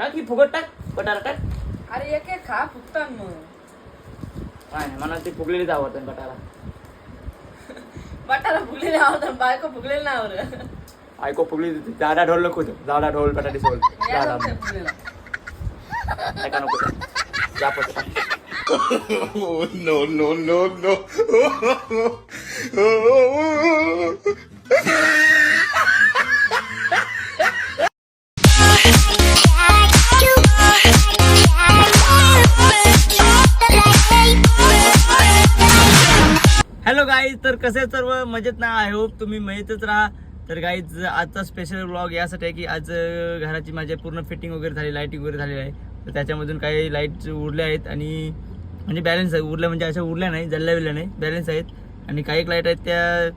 टाक ही फुगट टाक बटारा टाक अरे एक एक खा फुकतात मग काय नाही, मला ती फुगलेलीच आवडतं बटारा बटाला फुगलेले आवडतात बायको फुगलेले नाही आवडत ऐको फुगली जाडा ढोल नको. जाडा ढोल बटाटी सोल या जाडा जमते फुगलेला ऐका नको ते. जा पोटात टाक. Oh, no, no, no, no. Guys तर कसे सर्व मजेत ना? आय होप तुम्ही मजेतच राहा. तर गाईज आजचा स्पेशल ब्लॉग यासाठी आहे की आज घराची माझ्या पूर्ण फिटिंग वगैरे झाली लाईटिंग वगैरे झालेली आहे. तर त्याच्यामधून काही लाइट उरल्या आहेत आणि म्हणजे बॅलन्स आहे. उरल्या म्हणजे अशा उरल्या नाही जल्ल्या विरल्या नाही. बॅलन्स आहेत. आणि काही लाइट आहेत त्या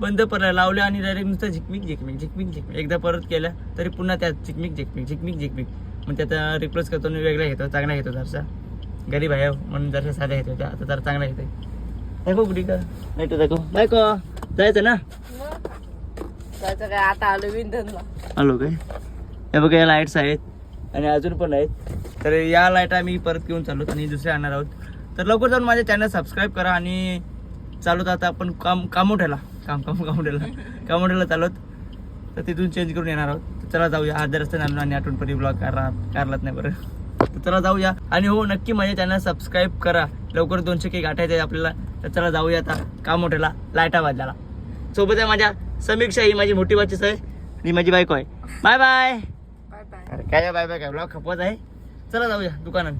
बंद पडल्या लावल्या आणि डायरेक्ट नुसतं झिकमिक झिकमिक झिकमिक झिकमिक. एकदा परत केल्या तरी पुन्हा त्यात झिकमिक झिकमिक झिकमिक झिकमिक. मग त्याचा रिप्लेस करतो आणि वेगळ्या घेतो चांगला घेतो जरसा. गरीब आहे हो, म्हणून जरसा साध्या घेतो त्या. आता जरा चांगला घेतो दाखव कुठे का नाही तर दाखव बायको जायचं ना जायचं काय आता आलो विंधनला आलो काय हे बघा या लाईट्स आहेत. आणि अजून पण आहेत. तर या लाइट आम्ही परत घेऊन चाललो आणि दुसरे आणणार आहोत. तर लवकर जाऊन माझ्या चॅनल सबस्क्राईब करा आणि चालवत आता आपण काम कामोठ्याला. काम काम कामोठ्याला. कामोठ्याला चालवत तर तिथून चेंज करून येणार आहोत. तर चला जाऊया. अर्ध्या रस्त्याने आलो आणि आठवणपणी ब्लॉग करा कारलाच नाही बरं. तर चला जाऊया. आणि हो नक्की माझ्या चॅनल सबस्क्राईब करा. लवकर दोनशे काही गाठायचे आपल्याला. तर चला जाऊया आता कामोठ्याला लाईटा वाजल्याला सोबत आहे माझ्या समीक्षा ही माझी मोठी बाचीच आहे आणि माझी बायको आहे. बाय बाय बाय बाय अरे काय बाय बाय काय? ब्लॉग खपवत आहे? चला जाऊया दुकानात.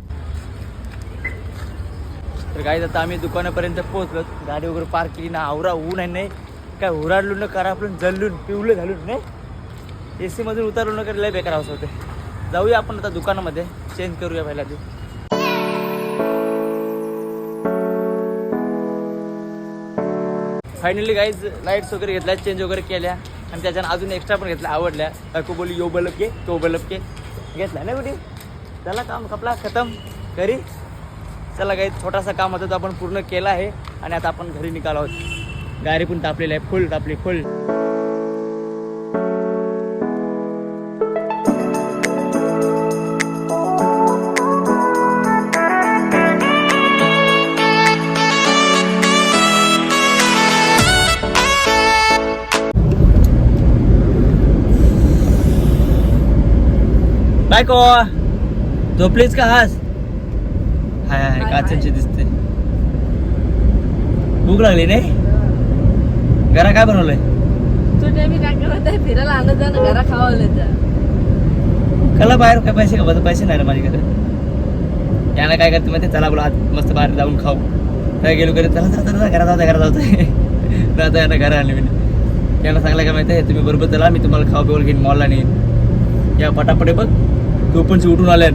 तर काय आता आम्ही दुकानापर्यंत पोहोचलो. गाडी वगैरे पार्क केली ना आवरा ऊन आहे नाही. काय उराडलो न करा आपण जल्लून पिवलं घालून नाही. ए सी मधून उतरलो न कर लय बेकार हाऊस होते. जाऊया आपण आता दुकानामध्ये. चेंज करूया पहिला ते. फायनली गाईज लाईट्स वगैरे घेतल्या चेंज वगैरे केल्या. आणि त्याच्यानं अजून एक्स्ट्रा पण घेतल्या आवडल्या. बायको बोली यो बलब के तो बलब के घेतला ना कुठे चला काम कपला खतम. घरी? चला काही छोटासा काम होता तो आपण पूर्ण केला आहे. आणि आता आपण घरी निघालो आहोत. गाडी पण तापलेली आहे फुल तापली फुल बायको झोपलीच का हास हाय हाय काचांची. दिसते. भूक लागली नाही? घरा काय बनवलंय? तुझ्या मी काय करत आहे? फिरायला आणत जा ना घरा खावावलं तर कला बाहेर काय पैसे का? पैसे नाही रे माझ्याकडे. याला काय करते माहिती? चला बोला आज मस्त बाहेर जाऊन खाऊ. काय गेलो घरी? चला चला चला घरात जाऊ घरात जाऊ आता यांना घरा आणले मी. यांना सांगलं काय माहिती आहे? तुम्ही बरोबर चला मी तुम्हाला खाऊ पिवळ घेईन मॉलला नेईन. या पटापटे बघ. तू पण उठून आल्यान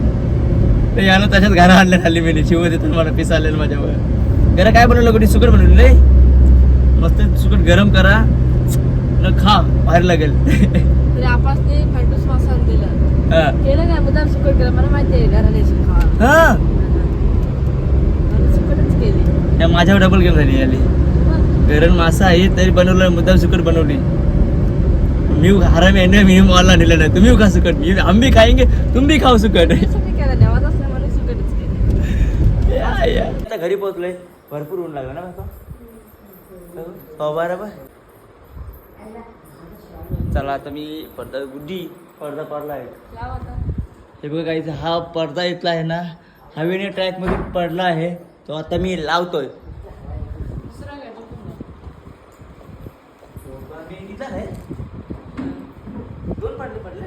तर यानं तशाच घरा आणल्या खाली मी शिव देतात मला पिस आलेलं माझ्यावर. घरा काय बनवलं कुठे सुकट बनवलं रे मस्त सुकट गरम करा. न खा बाहेर लागेल. हा. हा. माझ्यावर डबल गेम झाली आली गरण मासा आहे तरी बनवलं मुद्दाम सुकट बनवली. मी हराम आहे मी मॉलला नेलं नाही तुम्ही खा सुकट मी हम भी खाएंगे तुम भी खाओ सुकट. आता घरी पोहोचलोय भरपूर ऊन लागलं ना हो बरोबर चला आता मी पडदा गुड्डी पडदा पडला आहे लाव आता हे बघा काहीच हा पडदा इथला आहे ना हवेने ट्रॅकमध्ये पडला आहे तो आता मी लावतोय दुसरा काय तो पुन्हा. दोन पडले पडले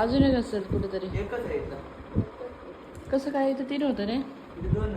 अजून एक असेल कुठेतरी. एकच आहे इथला कसं काय इथं तीन होतं रे? इथे दोन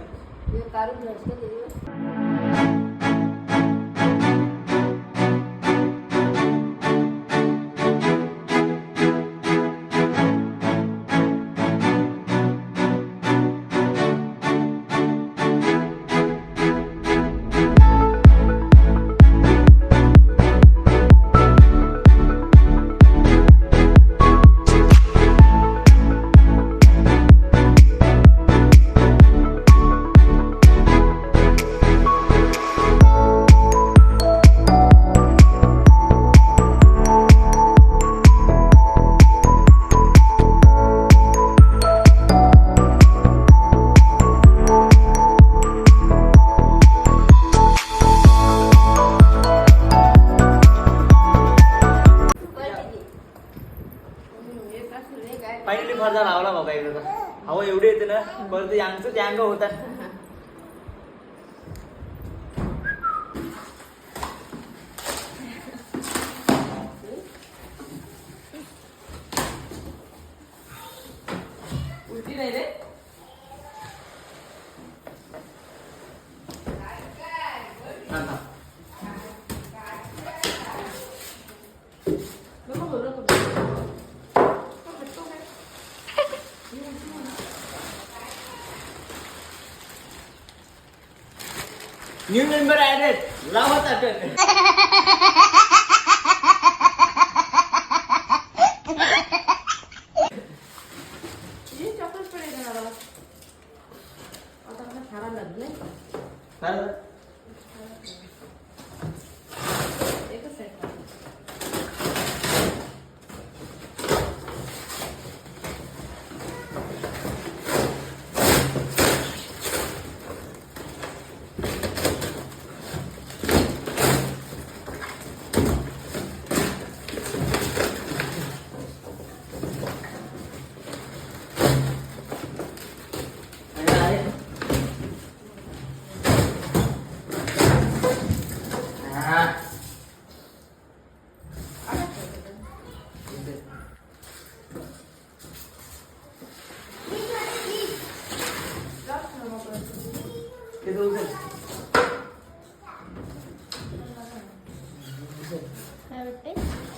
परत यांचं अंग होतात New member added. Love added.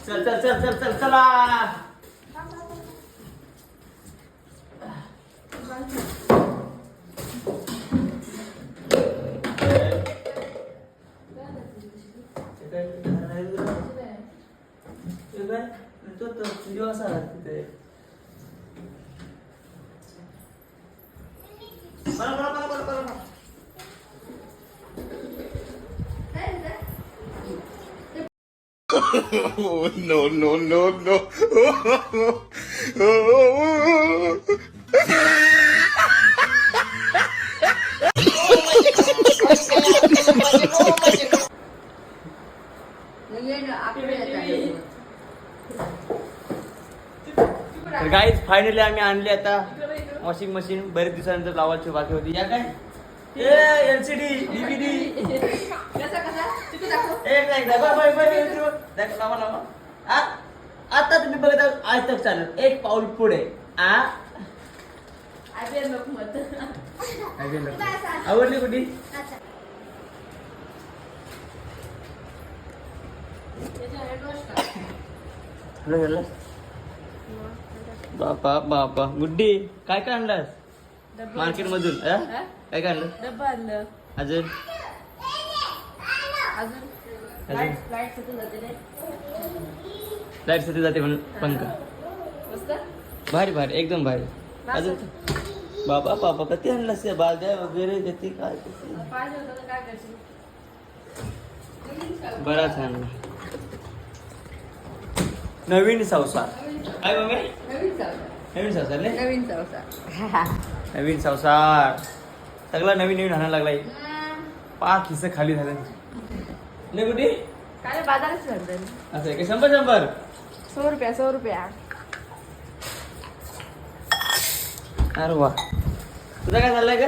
चल चल चल चल चल चला तो Oh, no, no, no, no. तर गाईज फायनली आम्ही आणली आता वॉशिंग मशीन बरेच दिवसानंतर लावायची बाकी होती. या काय? एलसीडी डीव्हीडी कसा कसा? तिथे दाखव. एक नाही एकदा बरं, बरं, बरं, बरं, बरं. दाखव, लावा, लावा. आ- आता तुम्ही बघत आहात, आज तक चालेल. एक पाऊल पुढे. आ? आयबीएल नको मत. आवडली कुठे हॅलो हॅलो. बापा बापा. गुड्डी काय काय आणलास? मार्केट मधून? हा? काय काय आणलं? डब्बा आणलं. अजून? अजून? लाइटसाठी जाते म्हणून पंखा. मस्त? भारी भारी एकदम भारी. अजून? बाबा बाबा कधी आणलास ते बाजा वगैरे? किती काय बराच आणला. नवीन संसार काय मम्मी नवीन चौसा नवीन संसार नवीन चौसा नवीन संसार. सगळा नवीन नवीन आणायला लागलाय. पाच हिस्से खाली झाले नाही. कुठे काय बाजारच म्हणतात असं आहे का? शंभर शंभर. सौ रुपया सौ रुपया. अरे वा. तुझा काय चाललंय का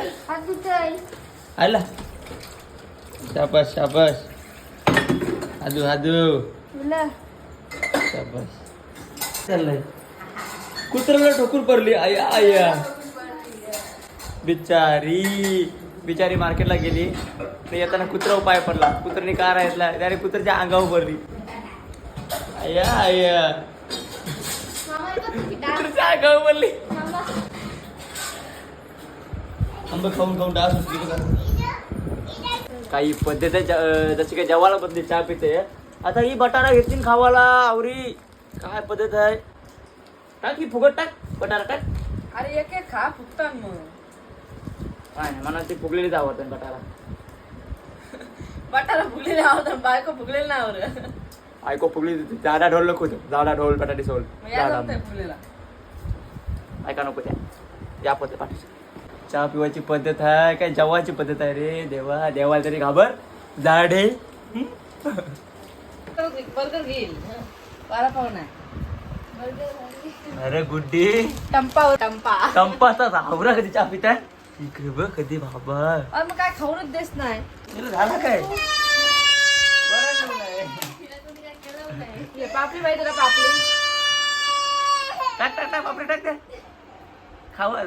आला शाबास शाबास. हादू हादू तुला? शाबास. चाललंय. कुत्र्याला ठोकूर पडली. आया आया. बिचारी. बिचारी मार्केटला गेली. आणि येताना कुत्रा पाय पडला. कुत्र्याने कार घेतला. त्याने कुत्र्याच्या अंगावर पडली आया आया. कुत्र्याच्या अंगावर पडली आंबे खाऊन खाऊन डास उचली काही पद्धत आहे जशी काही जेवायला बदली चहा पिते आता ही बटाटा घेतली खावाला आवरी. काय पद्धत आहे? टाक ही फुगट टाक बटाटा टाक. अरे एक खा फुकतात मग. काय नाही मला ती फुगलेलीच आवडते बटारा बटाला फुगलेले आवडतात बायको फुगलेले नाही आवडत. ऐको फुगली जाडा ढोल नको तो. जाडा ढोल बटाटी सोल मग या जाडा जमतंय फुगलेला. ऐका नको त्या या पद्धत पाठीशी. चहा पिवायची पद्धत आहे काय? जेवायची पद्धत आहे रे देवा देवाला तरी घाबर. जाडे. बर्गर घेईल. बारा पाव नाही. अरे गुड्डी. टंपावर टंपा. कंपाचा धावरा कधी चहा पिताय? इकडे बघ कधी बाबा. अरे मग काय खाऊनच देस नाही. तुला झाला काय? बरं झालंय. ये पापडी पाहिजे तुला पापडी. टाक टाक टाक बापरे टाक टाक. खावर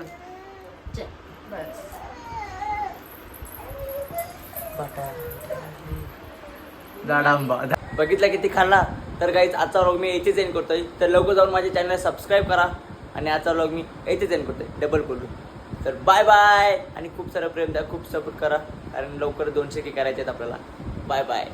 बस. बघितला किती खाल्ला? तर काहीच आजचा व्लॉग मी येथेच एंड करतोय. तर लवकर जाऊन माझ्या चॅनलला सबस्क्राईब करा. आणि आजचा व्लॉग मी येथेच एंड करतोय. डबल बोलून तर बाय बाय आणि खूप सारा प्रेम द्या खूप सपोर्ट करा. कारण लवकर दोनशे के करायचे आहेत आपल्याला. Bye bye